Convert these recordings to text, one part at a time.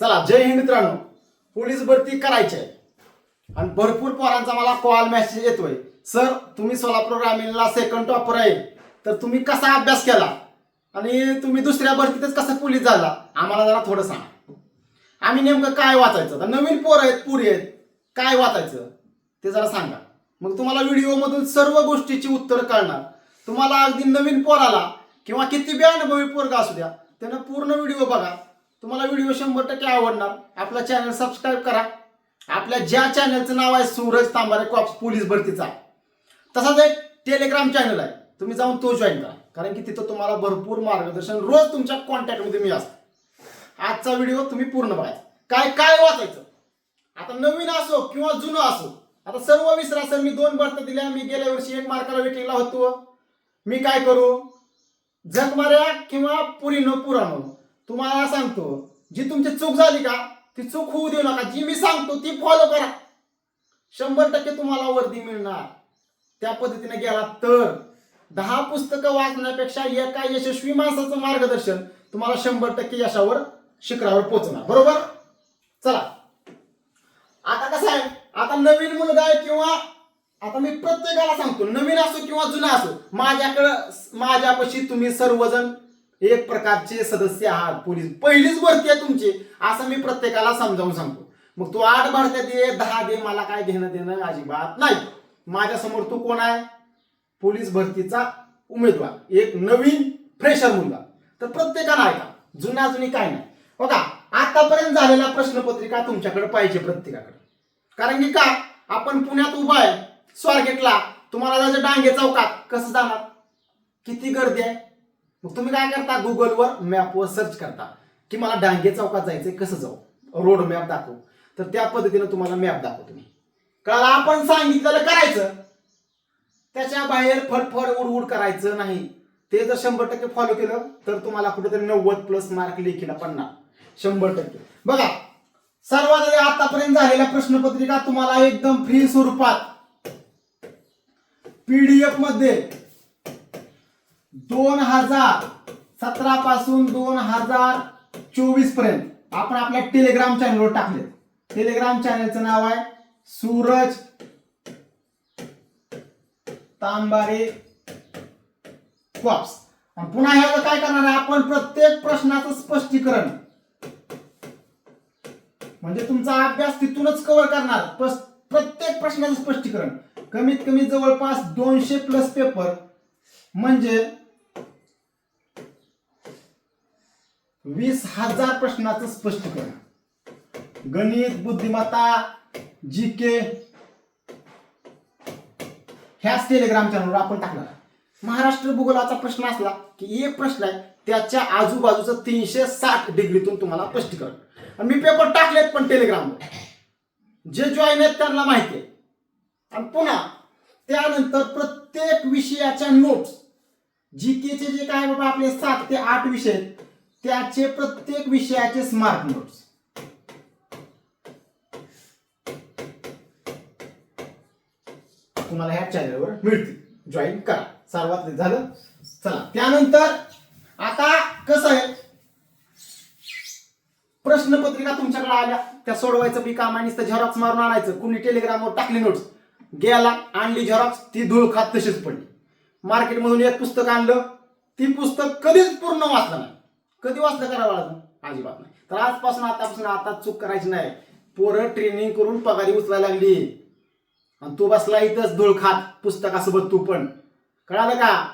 चला जय हिंद मित्रांनो. पोलीस भरती करायची आहे आणि भरपूर पोरांचा मला कॉल मेसेज येतोय. सर तुम्ही सोलापूर ग्रामीणला सेकंड टॉपर आहे. तर तुम्ही कसा अभ्यास केला? आणि तुम्ही दुसऱ्या भरतीतच कसं पोलीस झाला? आम्हाला जरा थोडं सांगा. आम्ही नेमकं काय वाचायचं? नवीन पोर आहेत पुरी आहेत. काय वाचायचं? ते जरा सांगा. मग तुम्हाला व्हिडिओमधून सर्व गोष्टीची उत्तर कळणार. तुम्हाला अगदी नवीन पोराला किंवा किती बी अनुभवी पोरगा असू द्या त्यानं पूर्ण व्हिडिओ बघा. तुम्हाला व्हिडिओ शंभर टक्के आवडणार. आपला चॅनल सबस्क्राईब करा. आपल्या ज्या चॅनलचं नाव आहे सूरज तांबारे कॉप्स पोलीस भरतीचा. तसाच एक टेलिग्राम चॅनल आहे. तुम्ही जाऊन तो जॉईन करा. कारण की तिथं तुम्हाला भरपूर मार्गदर्शन रोज तुमच्या कॉन्टॅक्टमध्ये मी असतो. आजचा व्हिडिओ तुम्ही पूर्ण बघायचा काय काय वाचायचं? आता नवीन असो किंवा जुनं असो आता सर्व विसरा सर मी दोन बर्थ दिल्या मी गेल्या वर्षी एक मार्काला वेटिंगला होतो. मी काय करू? जगमाऱ्या किंवा पुरीनो पुराणो तुम्हाला सांगतो जी तुमची चूक झाली का ती चूक होऊ देऊ नका. जी मी सांगतो ती फॉलो करा. शंभर टक्के तुम्हाला वर्दी मिळणार. त्या पद्धतीने गेला तर. दहा पुस्तकं वाचण्यापेक्षा एका यशस्वी माणसाचं मार्गदर्शन तुम्हाला शंभर टक्के यशावर शिखरावर पोहोचणार. बरोबर? चला. आता कसं आहे? आता नवीन मुलगा आहे किंवा आता मी प्रत्येकाला सांगतो नवीन असो किंवा जुना असो माझ्याकडं माझ्यापाशी तुम्ही सर्वजण एक प्रकारचे सदस्य आहात पोलीस. पहिलीच भरती आहे तुमची असं मी प्रत्येकाला समजावून सांगतो. मग तू आठ भरत्या दे दहा दे मला काय घेणं देणं अजिबात नाही. माझ्यासमोर तू कोण आहे? पोलीस भरतीचा उमेदवार एक नवीन फ्रेशर मुलगा. तर प्रत्येकाला ऐका जुना जुनी काय नाही. बघा आतापर्यंत झालेला प्रश्नपत्रिका तुमच्याकडे पाहिजे प्रत्येकाकडे. कारण की का? आपण पुण्यात उभा आहे स्वारगेटला. तुम्हाला जायचं डांगे चौकात कसं जाणार? किती गर्दी आहे? मग तुम्ही काय करता? गुगलवर मॅपवर सर्च करता. की मला डांगे चौकात जायचंय कसं जाऊ? रोड मॅप दाखव. तर त्या पद्धतीनं तुम्हाला मॅप दाखवतो तुम्ही कळालं? आपण सांगितलेलं करायचं. त्याच्या बाहेर फडफड उडवूड करायचं नाही. ते जर शंभर टक्के फॉलो केलं तर तुम्हाला कुठेतरी नव्वद प्लस मार्क लेखीला पडणार. शंभर टक्के. बघा सर्वात आतापर्यंत झालेल्या प्रश्नपत्रिका तुम्हाला एकदम फ्री स्वरूपात. पीडीएफमध्ये दोन हजार सतरा पासून दोन हजार चोवीसपर्यंत आपण आपल्या टेलिग्राम चॅनलवर टाकले टेलिग्राम चॅनलचं नाव आहे सूरज तांबारे क्वाप्स पुन्हा ह्याचं काय करणार आहे आपण? प्रत्येक प्रश्नाचं स्पष्टीकरण. म्हणजे तुमचा अभ्यास तिथूनच कव्हर करणार. प्रत्येक प्रश्नाचं स्पष्टीकरण. कमीत कमी जवळपास दोनशे प्लस पेपर म्हणजे वीस हजार प्रश्नाचं स्पष्टीकरण. गणित बुद्धिमत्ता जी के ह्याच टेलिग्राम चॅनलवर आपण टाकणार महाराष्ट्र भूगोलाचा प्रश्न असला की एक प्रश्न आहे त्याच्या आजूबाजूचं तीनशे साठ डिग्रीतून तुम्हाला स्पष्टीकरण. आणि मी पेपर टाकलेत पण टेलिग्रामवर जे जॉईन आहेत त्यांना माहिती आहे. आणि पुन्हा त्यानंतर प्रत्येक विषयाच्या नोट्स जी केचे जे काय बाबा आपले सात ते आठ विषय आहेत त्याचे प्रत्येक विषयाचे स्मार्ट नोट्स तुम्हाला ह्या चॅनलवर मिळतील. जॉईन करा. सर्वात झालं. चला. त्यानंतर आता कसं आहे? प्रश्नपत्रिका तुमच्याकडे आल्या. त्या सोडवायचं बी काम आणि झेरॉक्स मारून आणायचं. कुणी टेलिग्रामवर टाकली नोट्स गेला आणली झेरॉक्स ती धूळ खात तशीच पडली. मार्केटमधून एक पुस्तक आणलं. ती पुस्तक कधीच पूर्ण वाचलं नाही. कधी वाचलं करावं अजून अजिबात नाही. तर आजपासून आतापासून आता चूक करायची नाही. पोरं ट्रेनिंग करून पगारी उचलायला लागली. आणि तू बसला इथंच धुळ खात पुस्तकासोबत तू पण. कळालं का?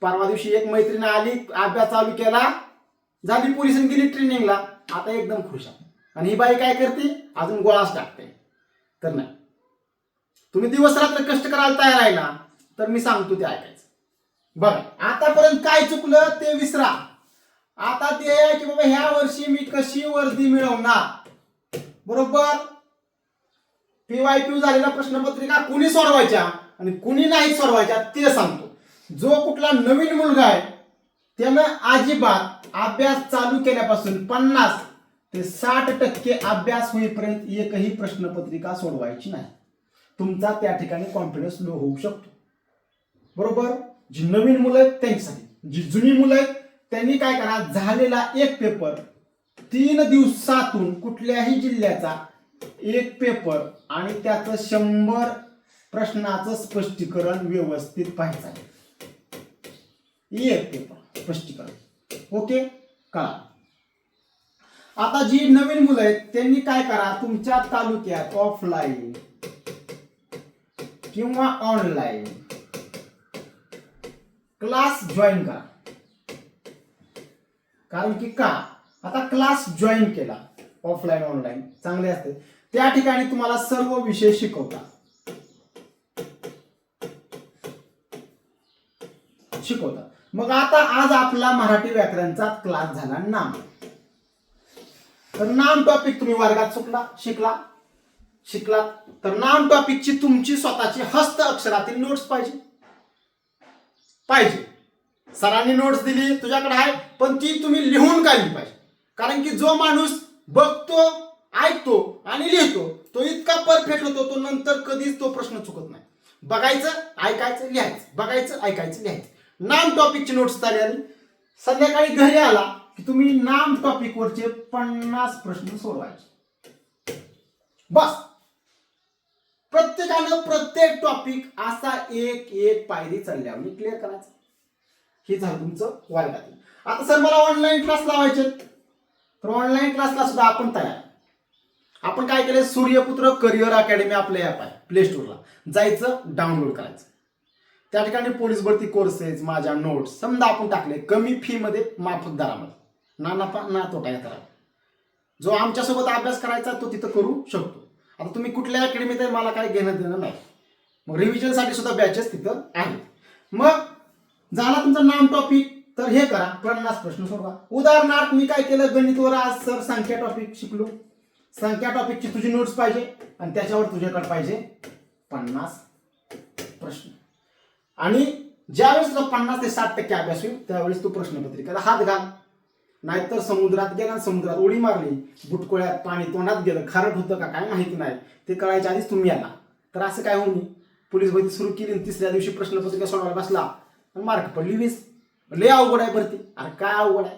परवा दिवशी एक मैत्रीण आली अभ्यास चालू केला झाली पोलिसांनी गेली ट्रेनिंगला आता एकदम खुश आहे. आणि ही बाई काय करते? अजून गोळाच टाकते. तर नाही. तुम्ही दिवस रात्र कष्ट करायला तयार आहे ना तर मी सांगतो ते ऐकायचं. बघा आतापर्यंत काय चुकलं ते विसरा. आता ते आहे की बाबा ह्या वर्षी मी कशी वर्दी मिळवणार? बरोबर? पीवाय झालेल्या प्रश्नपत्रिका कुणी सोडवायच्या आणि कुणी नाही सोडवायच्या ते सांगतो. जो कुठला नवीन मुलगा आहे त्यानं अजिबात अभ्यास चालू केल्यापासून पन्नास ते साठ टक्के अभ्यास होईपर्यंत एकही प्रश्नपत्रिका सोडवायची नाही. तुमचा त्या ठिकाणी कॉन्फिडन्स लो होऊ शकतो. बरोबर? जी नवीन मुलं आहेत त्यांच्यासाठी. जी जुनी मुलं आहेत त्यांनी काय करा? झालेला एक पेपर तीन दिवसातून कुठल्याही जिल्ह्याचा एक पेपर आणि त्याचं शंभर प्रश्नाचं स्पष्टीकरण व्यवस्थित पाहायचं एक पेपर स्पष्टीकरण. ओके? का आता जी नवीन मुलं आहेत त्यांनी काय करा? तुमच्या तालुक्यात ऑफलाईन किंवा ऑनलाईन क्लास जॉईन करा. कारण की का? आता क्लास जॉईन केला ऑफलाईन ऑनलाईन चांगले असते. त्या ठिकाणी तुम्हाला सर्व विषय शिकवतात. शिकवतात. मग आता आज आपला मराठी व्याकरणचा क्लास झाला नाम. तर नाम टॉपिक तुम्ही वर्गात चुकला शिकला. शिकला तर नाम टॉपिकची तुमची स्वतःची हस्त अक्षरातील नोट्स पाहिजे. पाहिजे. सरांनी नोट्स दिली तुझ्याकडे आहे पण ती तुम्ही लिहून काढली पाहिजे. कारण की जो माणूस बघतो ऐकतो आणि लिहितो तो इतका परफेक्ट होतो तो नंतर कधीच तो प्रश्न चुकत नाही. बघायचं ऐकायचं लिहायचं. बघायचं ऐकायचं लिहायचं. नाम टॉपिकची नोट्स चालू आली संध्याकाळी घरी आला की तुम्ही नाम टॉपिक वरचे पन्नास प्रश्न सोडवायचे. बस. प्रत्येकानं प्रत्येक टॉपिक असा एक एक पायरी चालल्यावर क्लिअर करायचं. हे झालं तुमचं वर्गातील. आता सर मला ऑनलाईन क्लास लावायचे तर ऑनलाईन क्लासला सुद्धा आपण तयार आपण काय केलं सूर्यपुत्र करिअर अकॅडमी आपल्या ॲप आहे प्ले स्टोरला जायचं डाउनलोड करायचं. त्या ठिकाणी पोलीस भरती कोर्सेस माझ्या नोट्स समजा आपण टाकले कमी फीमध्ये माफक दरामध्ये. ना नफा ना तोटा या दरा जो आमच्यासोबत अभ्यास करायचा तो तिथं करू शकतो. आता तुम्ही कुठल्या अकॅडमीत आहे मला काय घेणं देणं नाही. मग रिव्हिजनसाठी सुद्धा बॅचेस तिथं आहेत. मग झाला तुमचं नाम टॉपिक तर हे करा पन्नास प्रश्न सोडवा. उदाहरणार्थ मी काय केलं? गणितवर आज सर संख्या टॉपिक शिकलो. संख्या टॉपिकची तुझी नोट्स पाहिजे आणि त्याच्यावर तुझ्याकडे पाहिजे पन्नास प्रश्न. आणि ज्यावेळेस तुझा पन्नास ते साठ टक्के अभ्यास होईल त्यावेळेस तू प्रश्नपत्रिकेला हात घाल. नाहीतर समुद्रात गेला आणि समुद्रात उडी मारली. बुटकोळ्यात पाणी तोंडात गेलं. खारट होतं का काय माहिती नाही. ते कळायच्या आधीच तुम्ही आला तर असं काय होऊन? पोलीस भरती सुरू केली आणि तिसऱ्या दिवशी प्रश्नपत्रिका सोडवायला बसला. आणि मार्क पडली वीस. लय अवघड आहे भरती. अरे काय अवघड आहे?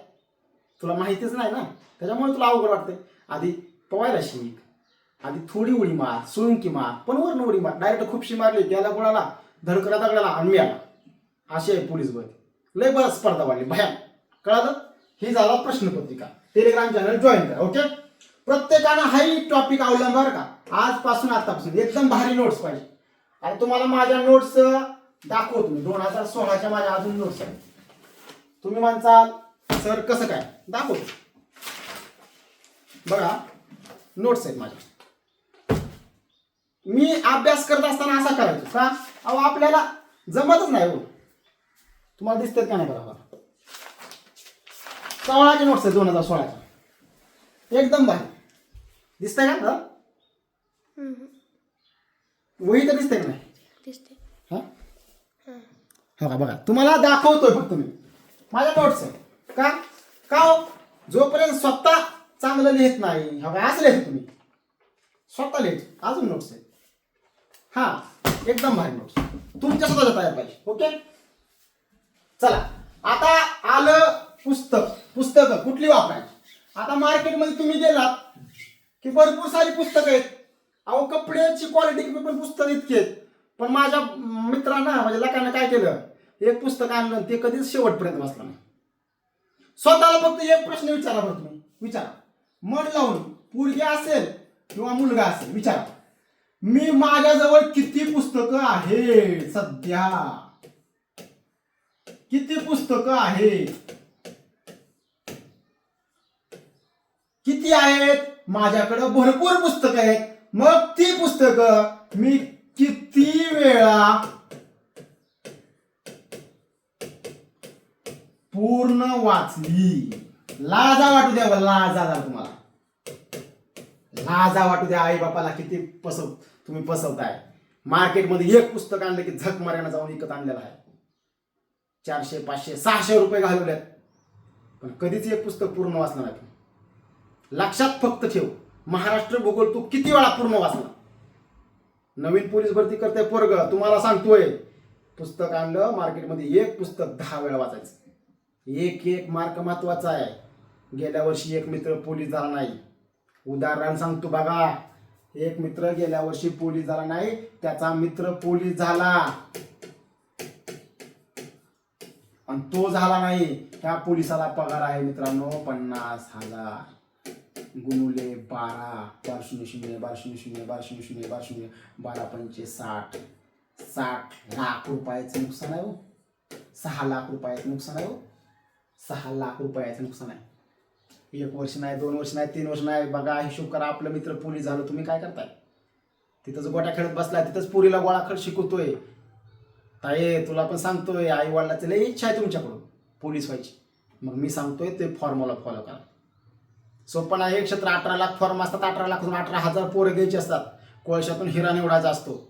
तुला माहितीच नाही ना? त्याच्यामुळे तुला अवघड वाटते आधी पवायला शिक आधी थोडी उडी मार सुळुंकी मार पण वरनं उडी मार. डायरेक्ट खुपशी मारली त्याला कोणाला? धडकला दगडाला आणि आला अशी आहे पोलीस भरती. लय बरं स्पर्धा वाढली. भया कळालं? हे झाला प्रश्नपत्रिका. टेलिग्राम चॅनल जॉईन करा ओके प्रत्येकानं हाही टॉपिक अवलंब बरं का? आजपासून आतापासून. एकदम भारी नोट्स पाहिजे. आणि तुम्हाला माझ्या नोट्स दाखवतो मी. दोन हजार सोळाच्या माझ्या अजून नोट्स आहेत. तुम्ही म्हणसाल सर कसं काय? दाखवतो. बघा नोट्स आहेत माझ्या. मी अभ्यास करत असताना असा करायचो का? अहो आपल्याला जमतच नाही हो. तुम्हाला दिसतात का नाही बरोबर सोळाचे नोट्स आहेत दोन हजार सोळाच्या एकदम भारी. दिसतंय का दादा? वही तर दिसतंय का नाही? दिसते हा? हो का बघा. तुम्हाला दाखवतोय फक्त मी. माझ्या नोट्स आहे. का? का हो? जोपर्यंत स्वतः चांगलं लिहित नाही हो का असं लिहित तुम्ही. स्वतः लिहित. अजून नोट्स आहेत. हा एकदम भारी नोट्स तुमच्या स्वतःच्या तयार पाहिजे ओके चला. आता आलं पुस्तक. पुस्तकं कुठली वापरायची? आता मार्केटमध्ये तुम्ही गेलात की भरपूर सारी पुस्तकं आहेत. अहो कपड्याची क्वालिटी पण पुस्तक इतकी आहेत. पण माझ्या मित्रांना म्हणजे लोकांना काय केलं? एक पुस्तक आणलं आणि ते कधीच शेवटपर्यंत वाचलं नाही. स्वतःला फक्त एक प्रश्न विचारा बरं तुम्ही. विचारा. मन लावून पोरगी असेल किंवा मुलगा असेल विचारा. मी माझ्याजवळ किती पुस्तकं आहेत सध्या? किती पुस्तकं आहेत किती आहेत? माझ्याकडं भरपूर पुस्तकं आहेत. मग ती पुस्तकं मी वेळा पूर्ण वाचली. लाजा वाटू द्या लाजा जरा तुम्हाला. लाजा वाटू द्या आई बापाला किती पसव तुम्ही पसवताय. मार्केटमध्ये एक पुस्तक आणलं की झक मार्यानं जाऊन विकत आणलेलं आहे. चारशे पाचशे सहाशे रुपये घालवलेत पण कधीच एक पुस्तक पूर्ण वाचणार नाही. लक्षात फक्त ठेव. महाराष्ट्र भूगोल तू किती वेळा पूर्ण वाचला? नवीन पोलीस भरती करते पोरग तुम्हाला सांगतोय. पुस्तक आणलं मार्केटमध्ये एक पुस्तक दहा वेळा वाचायचं. एक एक मार्क महत्त्वाचा आहे. गेल्या वर्षी एक मित्र पोलीस झाला नाही. उदाहरण सांगतो बघा. एक मित्र गेल्या वर्षी पोलीस झाला नाही त्याचा मित्र पोलीस झाला. आणि तो झाला नाही. त्या पोलिसाला पगार आहे मित्रांनो पन्नास हजार. गुणुले बारा बार शून्य शून्य बार शून्य शून्य बार शून्य शून्य बारा शून्य बारा पंचे साठ. साठ लाख रुपयाचं नुकसान आहे हो. सहा लाख रुपयाचं नुकसान आहे हो. सहा लाख रुपयाचं नुकसान आहे. एक वर्ष नाही दोन वर्ष नाही तीन वर्ष नाही. बघा हिशोब करा आपलं मित्र पोलीस झालं तुम्ही काय करताय? तिथंच गोट्या खेळत बसलाय तिथंच पुरीला गोळा खेळ शिकवतोय. ताई तुला पण सांगतोय आई वडिलाची लई इच्छा आहे तुमच्याकडून पोलीस व्हायची. मग मी सांगतोय ते फॉर्म्युला फॉलो करा. सोपण आहे एक क्षेत्र अठरा लाख फॉर्म असतात अठरा लाखातून अठरा हजार पोरं घ्यायचे असतात. कोळशातून हिरा निवडायचा असतो.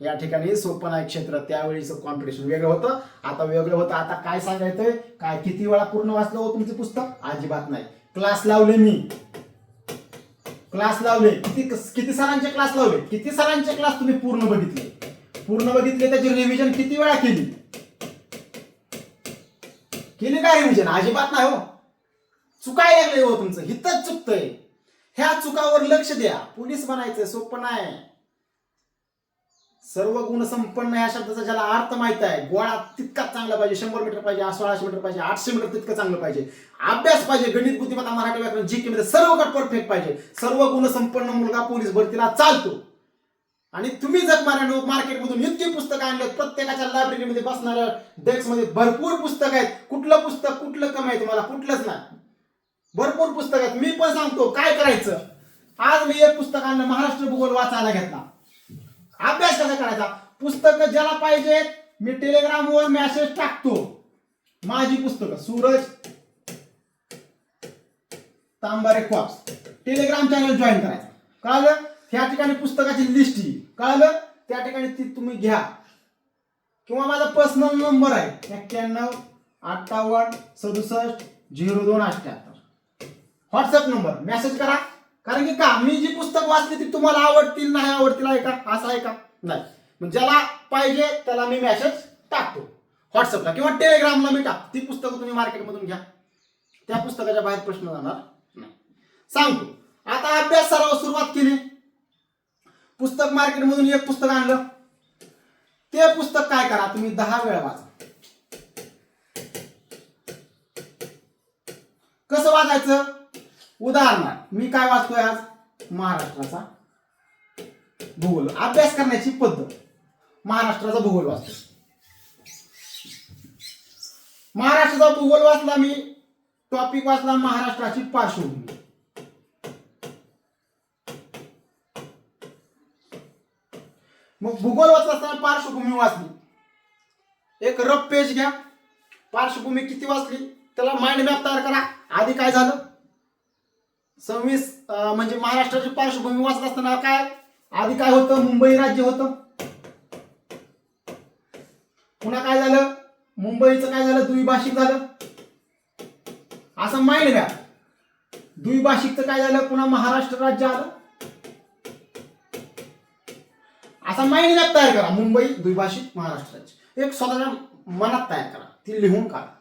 या ठिकाणी सोपं आहे क्षेत्र त्यावेळीचं कॉम्पिटिशन वेगळं होतं. आता वेगळं होतं. आता काय सांगायचंय? काय किती वेळा पूर्ण वाचलं हो तुमचं पुस्तक? अजिबात नाही. क्लास लावले मी. क्लास लावले. किती किती सरांचे क्लास लावले? किती सरांचे क्लास तुम्ही पूर्ण बघितले? पूर्ण बघितले त्याची रिव्हिजन किती वेळा केली? केली काय रिव्हिजन अजिबात नाही हो. चुकाय लागलंय हो तुमचं. हितच चुकतंय. ह्या चुकावर लक्ष द्या. पोलीस बनायचं सोपं नाही. सर्व गुण संपन्न ह्या शब्दाचा ज्याला अर्थ माहीत आहे. गोळा तितकाच चांगला पाहिजे. शंभर मीटर पाहिजे सोळाशे मीटर पाहिजे आठशे मीटर तितकं चांगलं पाहिजे. अभ्यास पाहिजे. गणित बुद्धिमत्ता मराठी व्याकरण जी मध्ये सर्व गट परफेक्ट पाहिजे. सर्व गुण संपन्न मुलगा पोलीस भरतीला चालतो. आणि तुम्ही जर मार्केट मार्केटमधून इतकी पुस्तकं आणले प्रत्येकाच्या लायब्ररीमध्ये बसणाऱ्या डेस्कमध्ये भरपूर पुस्तक आहेत. कुठलं पुस्तक कुठलं कमी आहे तुम्हाला? कुठलंच नाही. भरपूर पुस्तक. आहेत मी पण सांगतो काय करायचं? आज मी एक पुस्तकानं महाराष्ट्र भूगोल वाचायला घेतला. अभ्यास कसा करायचा? पुस्तक ज्याला पाहिजे मी टेलिग्रामवर मेसेज टाकतो. माझी पुस्तकं Suraj Tambare cops Telegram channel join करायचं कळालं? त्या ठिकाणी पुस्तकाची लिस्ट येईल कळालं? त्या ठिकाणी ती तुम्ही घ्या. किंवा माझा पर्सनल नंबर आहे. एक्क्याण्णव अठ्ठावन्न सदुसष्ट झिरो दोन अठ्ठ्याहत्तर. व्हॉट्सअप नंबर मेसेज करा. कारण की का मी जी पुस्तक वाचली ती तुम्हाला आवडतील नाही आवडतील आहे का असं आहे का नाही. मग ज्याला पाहिजे त्याला मी मेसेज टाकतो. व्हॉट्सअपला किंवा टेलिग्रामला मी टाक ती पुस्तकं तुम्ही मार्केटमधून घ्या. त्या पुस्तकाच्या बाहेर प्रश्न जाणार नाही. सांगतो. आता अभ्यास सराव सुरुवात केली. पुस्तक मार्केटमधून एक पुस्तक आणलं. ते पुस्तक काय करा तुम्ही दहा वेळा वाचा. कसं वाचायचं? उदाहरणार्थ मी काय वाचतोय आज? महाराष्ट्राचा भूगोल. अभ्यास करण्याची पद्धत. महाराष्ट्राचा भूगोल वाचतो महाराष्ट्राचा भूगोल वाचला मी टॉपिक वाचला महाराष्ट्राची पार्श्वभूमी. मग भूगोल वाचला असताना पार्श्वभूमी वाचली. एक रफ पेज घ्या. पार्श्वभूमी किती वाचली? त्याला माइंड मॅप तयार करा. आधी काय झालं? सव्वीस म्हणजे महाराष्ट्राची पार्श्वभूमी वाचत असताना काय? आधी काय होतं? मुंबई राज्य होतं. पुन्हा काय झालं? मुंबईचं काय झालं? द्विभाषिक झालं. असं माइंड घ्या. द्विभाषिकचं काय झालं? पुन्हा महाराष्ट्र राज्य आलं. असा माइंड मॅप तयार करा. मुंबई द्विभाषिक महाराष्ट्र राज्य. एक स्वतःच्या मनात तयार करा. ती लिहून काढा.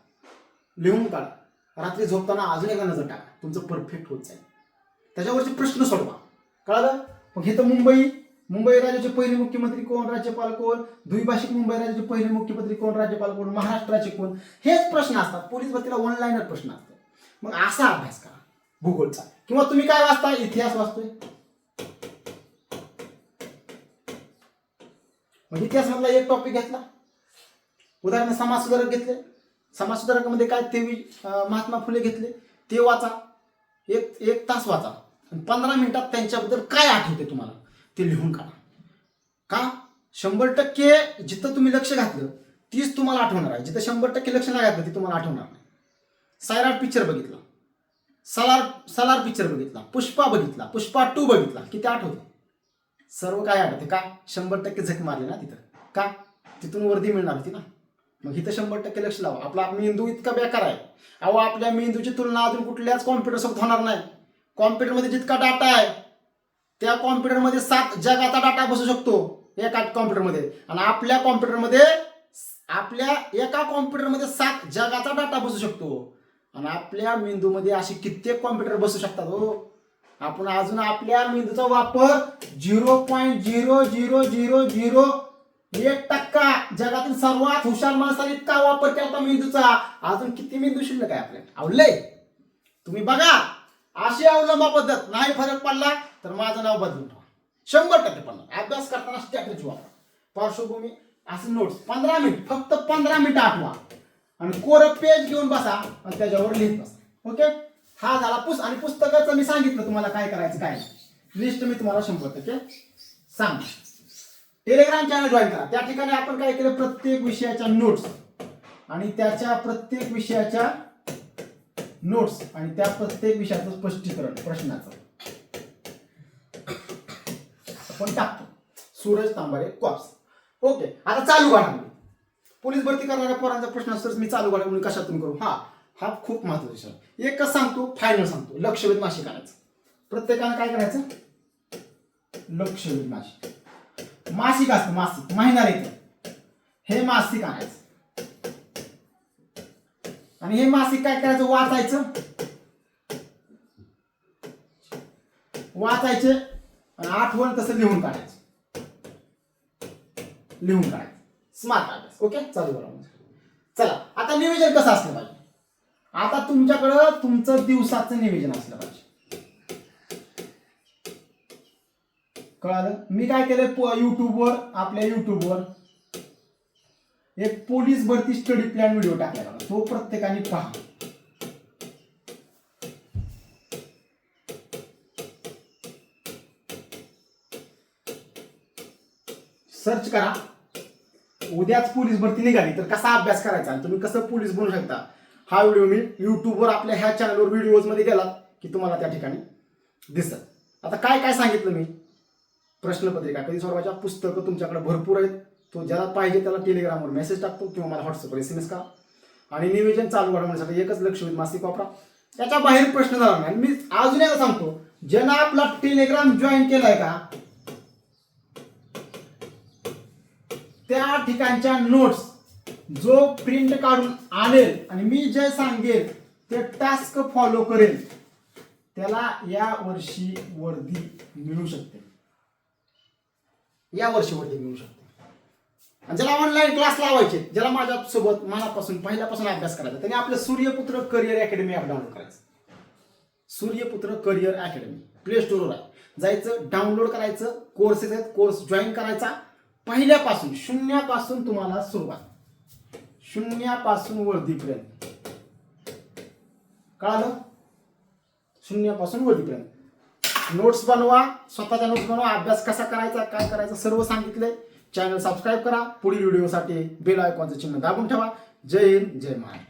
लिहून काढा. रात्री झोपताना अजून एका नजर टाका. तुमचं परफेक्ट होत जाईल. त्याच्यावरचे प्रश्न सोडवा. कळालं? मग हे तर मुंबई मुंबई राज्याचे पहिले मुख्यमंत्री कोण राज्यपाल कोण द्विभाषिक मुंबई राज्याचे पहिले मुख्यमंत्री कोण राज्यपाल कोण महाराष्ट्राचे कोण? हेच प्रश्न असतात. पोलीस भरतीला ऑनलाईनच प्रश्न असतात. मग असा अभ्यास करा. भूगोलचा किंवा तुम्ही काय वाचता? इतिहास वाचतोय. मग इतिहासामधला एक टॉपिक घेतला. उदाहरण समाज सुधारक घेतले. समाज सुधारकामध्ये काय ते महात्मा फुले घेतले. ते वाचा. एक एक तास वाचा. आणि पंधरा मिनिटात त्यांच्याबद्दल काय आठवते तुम्हाला? ते लिहून काढा. का? शंभर टक्के जिथं तुम्ही लक्ष घातलं तीच तुम्हाला आठवणार आहे. जिथं शंभर टक्के लक्ष नाही घातलं ती तुम्हाला आठवणार नाही. सायराट पिक्चर बघितला. सलार सलार पिक्चर बघितला. पुष्पा बघितला. पुष्पा टू बघितला. किती आठवते? सर्व काय आठवते? का? शंभर टक्के झक मारले ना तिथं. का? तिथून वर्दी मिळणार होती ना. मग इथं शंभर टक्के लक्ष लावा. आपला मेंदू इतका बेकार आहे. अहो आपल्या मेंदूची तुलना अजून कुठल्याच कॉम्प्युटरसोबत होणार नाही. कॉम्प्युटरमध्ये जितका डाटा आहे त्या कॉम्प्युटरमध्ये सात जगाचा डाटा बसू शकतो एका कॉम्प्युटरमध्ये. आणि आपल्या कॉम्प्युटरमध्ये आपल्या एका कॉम्प्युटरमध्ये सात जगाचा डाटा बसू शकतो. आणि आपल्या मेंदूमध्ये असे कित्येक कॉम्प्युटर बसू शकतात हो. आपण अजून आपल्या मेंदूचा वापर zero point zero zero zero zero एक टक्का जगातील सर्वात हुशार माणसाने इतका वापर केला होता मेंदूचा. अजून किती मेंदू शिल्लक आहे आपल्याला? आवडले तुम्ही बघा. अशी अवलंबा पद्धत नाही फरक पडला तर माझं नाव बदलून ठेवा. शंभर टक्के पडणार. अभ्यास करताना स्ट्रॅटेजी वापरा. पार्श्वभूमी असं नोट्स पंधरा मिनिट फक्त पंधरा मिनिट आठवा. आणि कोरं पेज घेऊन बसा आणि त्याच्यावर लिहित बसा. ओके? हा झाला पुस आणि पुस्तकाचं मी सांगितलं तुम्हाला काय करायचं काय लिस्ट मी तुम्हाला शंभर टक्के सांग टेलिग्राम चॅनल जॉईन करा. त्या ठिकाणी आपण काय केलं? प्रत्येक विषयाच्या नोट्स आणि त्याच्या प्रत्येक विषयाच्या नोट्स आणि त्या प्रत्येक विषयाचं स्पष्टीकरण प्रश्नाचं. आपण टाकतो. सूरज तांबारे कॉप्स ओके आता चालू घडामोडी पोलीस भरती करणाऱ्या पोरांचा प्रश्न असतो मी चालू घडामोडी कशातून करू? हा हा खूप महत्त्वाचा विषय एकच सांगतो फायनल सांगतो. लक्षवेध माशी करायचं. प्रत्येकानं काय करायचं? लक्षवेध मासिक मासिक असतं मासिक. महिना येतं हे मासिक आणायचं. आणि हे मासिक काय करायचं? वाचायचं. वाचायचे आणि आठवण तसं लिहून काढायचं. लिहून काढायचं. स्मार्ट अभ्यास ओके चालू बरोबर चला आता नियोजन कसं असलं पाहिजे? आता तुमच्याकडं तुमचं दिवसाचं नियोजन असलं पाहिजे. कळालं? मी काय केलंय? युट्यूबवर आपल्या युट्यूबवर एक पोलीस भरती स्टडी प्लॅन व्हिडिओ टाकला तो प्रत्येकाने पहा. सर्च करा. उद्याच पोलीस भरती निघाली तर कसा अभ्यास करायचा आणि तुम्ही कसं पोलीस बनू शकता? हा व्हिडिओ मी युट्यूबवर आपल्या ह्या चॅनलवर व्हिडिओजमध्ये गेलात की तुम्हाला त्या ठिकाणी दिसत आता काय काय सांगितलं मी? प्रश्नपत्रिका. कधी सोडवायच्या पुस्तकं तुमच्याकडे भरपूर आहेत. तो ज्याला पाहिजे त्याला टेलिग्रामवर मेसेज टाकतो किंवा मला व्हॉट्सअपवर एस एम एस करा. आणि निवेदन चालू घडवण्यासाठी एकच लक्षवेध मासिक वापरा. त्याच्या बाहेर प्रश्न झाला नाही. मी अजून एकदा सांगतो ज्यानं आपला टेलिग्राम जॉईन केलाय का त्या ठिकाणच्या नोट्स जो प्रिंट काढून आणेल आणि मी जे सांगेल ते टास्क फॉलो करेल त्याला या वर्षी वर्दी मिळू शकते. या वर्षी वर्दी मिळू शकते. ज्याला ऑनलाईन क्लास लावायचे ज्याला माझ्यासोबत मनापासून पहिल्यापासून अभ्यास करायचा त्यांनी आपलं Suryaputra career academy app download करायचं. सूर्यपुत्र करिअर अकॅडमी प्ले स्टोरवर आहे. जायचं डाउनलोड करायचं कोर्सेस आहेत कोर्स जॉईन करायचा. पहिल्यापासून शून्यापासून तुम्हाला सुरुवात. शून्यापासून वर्धीपर्यंत कळालं? शून्यापासून वर्धीपर्यंत नोट्स बनवा स्वतःच्या नोट्स बनवा अभ्यास कसा करायचा काय करायचं सर्व सांगितलंय. चॅनल सबस्क्राईब करा. पुढील व्हिडिओसाठी बेल आयकॉनचं चिन्ह दाबून ठेवा. जय हिंद जय महाराष्ट्र.